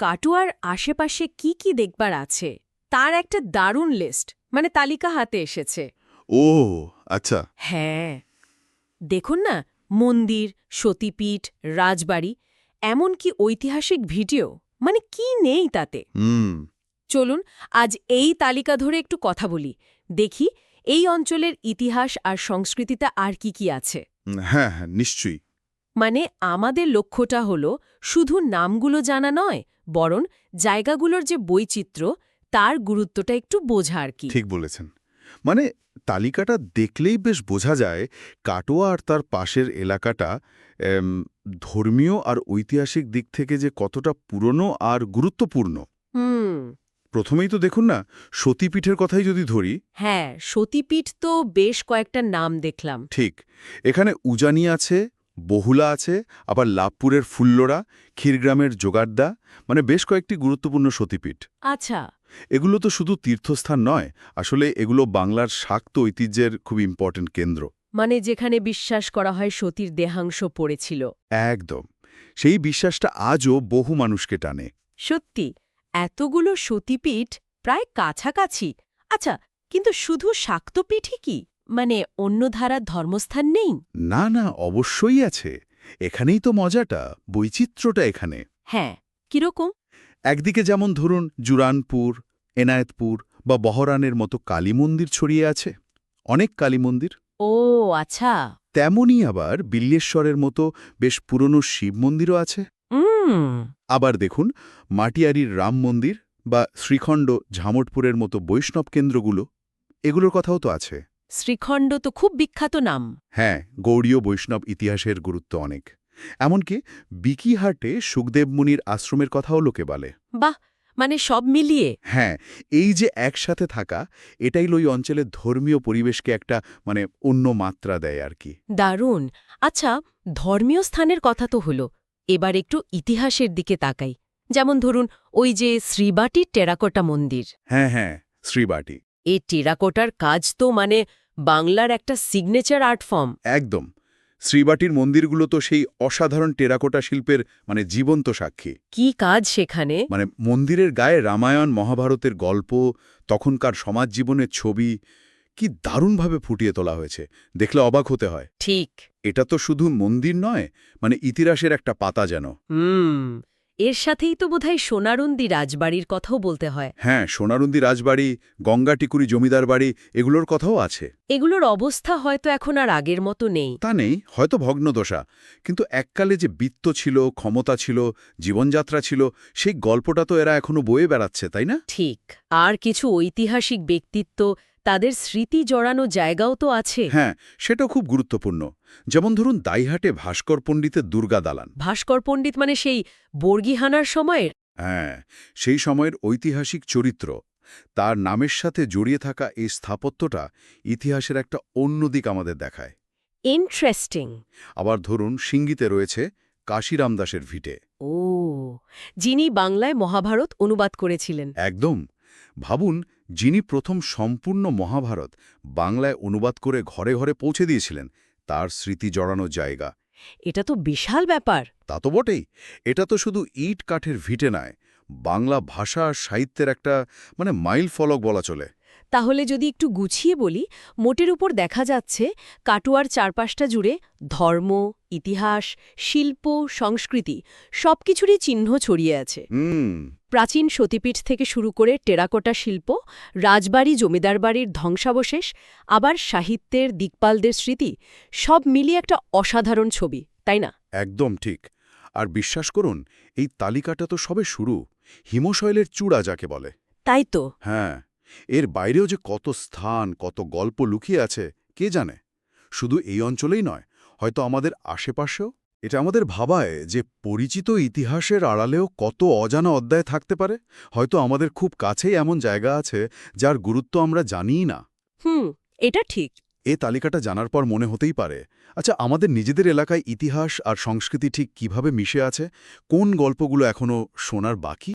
কাটুয়ার আশেপাশে কি কি দেখবার আছে? তার একটা দারুণ লিস্ট মানে তালিকা হাতে এসেছে। ও আচ্ছা। হ্যাঁ। দেখুন না মন্দির সতীপীঠ রাজবাড়ি এমনকি ঐতিহাসিক ভিডিও মানে কি নেই তাতে? হুম। চলুন আজ এই তালিকা ধরে একটু কথা বলি। দেখি এই অঞ্চলের ইতিহাস আর সংস্কৃতিতে আর কি কি আছে? হ্যাঁ হ্যাঁ নিশ্চয়ই। মানে আমাদের লক্ষ্যটা হলো শুধু নামগুলো জানা নয় বরং জায়গাগুলোর যে বৈচিত্র্য তার গুরুত্বটা একটু বোঝা আর কি। ঠিক বলেছেন। মানে তালিকাটা দেখলেই বেশ বোঝা যায় কাটোয়া আর তার পাশের এলাকাটা ধর্মীয় আর ঐতিহাসিক দিক থেকে যে কতটা পুরনো আর গুরুত্বপূর্ণ। হুম। প্রথমেই তো দেখুন না সতীপীঠের কথাই যদি ধরি। হ্যাঁ সতীপীঠ তো বেশ কয়েকটা নাম দেখলাম। ঠিক এখানে উজানি আছে বহুলা আছে আবার লাভপুরের ফুল্লরা ক্ষীরগ্রামের জোগাড়দা মানে বেশ কয়েকটি গুরুত্বপূর্ণ সতীপীঠ। আচ্ছা। এগুলো তো শুধু তীর্থস্থান নয় আসলে এগুলো বাংলার শাক্ত ঐতিহ্যের খুব ইম্পর্ট্যান্ট কেন্দ্র। মানে যেখানে বিশ্বাস করা হয় সতীর দেহাংশ পড়েছিল। একদম। সেই বিশ্বাসটা আজও বহু মানুষকে টানে। সত্যি এতগুলো সতীপীঠ প্রায় কাছাকাছি। আচ্ছা কিন্তু শুধু শাক্তপীঠই কি? মানে অন্য ধারার ধর্মস্থান নেই? না না অবশ্যই আছে। এখানেই তো মজাটা বৈচিত্র্যটা এখানে। হ্যাঁ কীরকম? একদিকে যেমন ধরুন জুরানপুর এনায়েতপুর বা বহরানের মতো কালী মন্দির ছড়িয়ে আছে অনেক কালী মন্দির। ও আচ্ছা। তেমনই আবার বিল্লেশ্বরের মতো বেশ পুরনো শিব মন্দিরও আছে। আবার দেখুন মাটিয়ারির রাম মন্দির বা শ্রীখণ্ড ঝামটপুরের মতো বৈষ্ণব কেন্দ্রগুলো এগুলোর কথাও তো আছে। শ্রীখণ্ড তো খুব বিখ্যাত নাম। হ্যাঁ গৌড়ীয় বৈষ্ণব ইতিহাসের গুরুত্ব অনেক। এমনকি বিকিহাটে সুখদেব মুনির আশ্রমের কথাও লোকে বলে। বাহ মানে সব মিলিয়ে। হ্যাঁ এই যে একসাথে থাকা এটাই ওই অঞ্চলের ধর্মীয় পরিবেশকে একটা মানে অন্য মাত্রা দেয় আর কি। দারুণ। আচ্ছা ধর্মীয় স্থানের কথা তো হলো। এবার একটু ইতিহাসের দিকে তাকাই। যেমন ধরুন ওই যে শ্রীবাটির টেরাকোটা মন্দির। হ্যাঁ হ্যাঁ শ্রীবাটি। এই টেরাকোটার কাজ তো মানে বাংলার একটা সিগনেচার আর্ট ফর্ম একদম। শ্রীবাটির মন্দিরগুলো তো সেই অসাধারণ টেরাকোটা শিল্পের মানে জীবন্ত সাক্ষী। কি কাজ সেখানে? মানে মন্দিরের গায়ে রামায়ণ মহাভারতের গল্প তখনকার সমাজ জীবনের ছবি কি দারুণভাবে ফুটিয়ে তোলা হয়েছে। দেখলে অবাক হতে হয়। ঠিক। এটা তো শুধু মন্দির নয় মানে ইতিহাসের একটা পাতা যেন। হুম। এর সাথেই তো বোধহয় সোনারন্দি রাজবাড়ির কথাও বলতে হয়। হ্যাঁ সোনারুন্দি রাজবাড়ি গঙ্গাটিকুরি জমিদার বাড়ি এগুলোর কথাও আছে। এগুলোর অবস্থা হয়তো এখন আর আগের মতো নেই। তা নেই হয়তো ভগ্নদশা। কিন্তু এককালে যে বিত্ত ছিল ক্ষমতা ছিল জীবনযাত্রা ছিল সেই গল্পটা তো এরা এখনও বয়ে বেড়াচ্ছে তাই না? ঠিক। আর কিছু ঐতিহাসিক ব্যক্তিত্ব তাদের স্মৃতি জড়ানো জায়গাও তো আছে। হ্যাঁ সেটাও খুব গুরুত্বপূর্ণ। যেমন ধরুন দাইহাটে ভাস্কর পণ্ডিতের দুর্গা দালান। ভাস্কর পণ্ডিত মানে সেই বর্গিহানার সময়ের? হ্যাঁ সেই সময়ের ঐতিহাসিক চরিত্র। তার নামের সাথে জড়িয়ে থাকা এই স্থাপত্যটা ইতিহাসের একটা অন্য দিক আমাদের দেখায়। ইন্টারেস্টিং। আবার ধরুন সিঙ্গিতে রয়েছে কাশিরাম দাসের ভিটে। ও যিনি বাংলায় মহাভারত অনুবাদ করেছিলেন। একদম। ভাবুন যিনি প্রথম সম্পূর্ণ মহাভারত বাংলায় অনুবাদ করে ঘরে ঘরে পৌঁছে দিয়েছিলেন তার স্মৃতি জড়ানো জায়গা। এটা তো বিশাল ব্যাপার। তা তো বটেই। এটা তো শুধু ইট কাঠের ভিটে নয় বাংলা ভাষা আর সাহিত্যের একটা মানে মাইল ফলক বলা চলে। তাহলে যদি একটু গুছিয়ে বলি মোটের উপর দেখা যাচ্ছে কাটুয়ার চারপাশটা জুড়ে ধর্ম ইতিহাস শিল্প সংস্কৃতি সবকিছুরই চিহ্ন ছড়িয়ে আছে। হুম। প্রাচীন সতীপীঠ থেকে শুরু করে টেরাকোটা শিল্প রাজবাড়ি জমিদার বাড়ির ধ্বংসাবশেষ আবার সাহিত্যের দিকপালদের স্মৃতি সব মিলিয়ে একটা অসাধারণ ছবি তাই না? একদম ঠিক। আর বিশ্বাস করুন এই তালিকাটা তো সবে শুরু হিমশৈলের চূড়া যাকে বলে। তাই তো। হ্যাঁ। এর বাইরেও যে কত স্থান কত গল্প লুকিয়ে আছে কে জানে? শুধু এই অঞ্চলেই নয় হয়তো আমাদের আশেপাশেও? এটা আমাদের ভাবায় যে পরিচিত ইতিহাসের আড়ালেও কত অজানা অধ্যায় থাকতে পারে? হয়তো আমাদের খুব কাছেই এমন জায়গা আছে যার গুরুত্ব আমরা জানিই না। হুম এটা ঠিক। এ তালিকাটা জানার পর মনে হতেই পারে। আচ্ছা আমাদের নিজেদের এলাকায় ইতিহাস আর সংস্কৃতি ঠিক কীভাবে মিশে আছে? কোন গল্পগুলো এখনও শোনার বাকি?